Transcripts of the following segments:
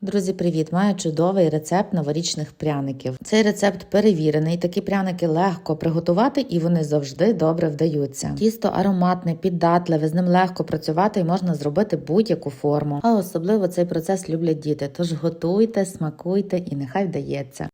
Друзі, привіт! Маю чудовий рецепт новорічних пряників. Цей рецепт перевірений. Такі пряники легко приготувати і вони завжди добре вдаються. Тісто ароматне, піддатливе, з ним легко працювати і можна зробити будь-яку форму. А особливо цей процес люблять діти. Тож готуйте, смакуйте і нехай вдається.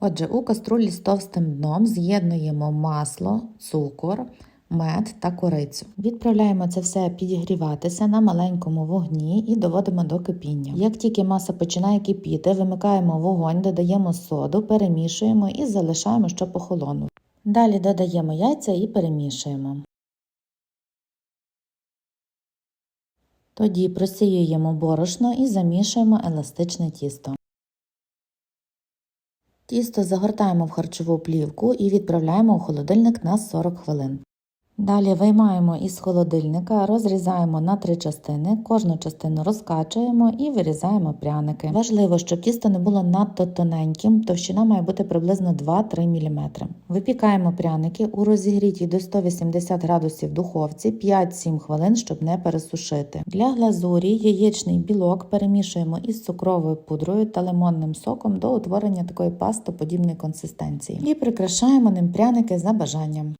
Отже, у каструлі з товстим дном з'єднуємо масло, цукор, мед та корицю. Відправляємо це все підігріватися на маленькому вогні і доводимо до кипіння. Як тільки маса починає кипіти, вимикаємо вогонь, додаємо соду, перемішуємо і залишаємо, щоб охолонув. Далі додаємо яйця і перемішуємо. Тоді просіюємо борошно і замішуємо еластичне тісто. Тісто загортаємо в харчову плівку і відправляємо у холодильник на 40 хвилин. Далі виймаємо із холодильника, розрізаємо на три частини, кожну частину розкачуємо і вирізаємо пряники. Важливо, щоб тісто не було надто тоненьким, товщина має бути приблизно 2-3 мм. Випікаємо пряники у розігрітій до 180 градусів духовці 5-7 хвилин, щоб не пересушити. Для глазурі яєчний білок перемішуємо із цукровою пудрою та лимонним соком до утворення такої пастоподібної консистенції і прикрашаємо ним пряники за бажанням.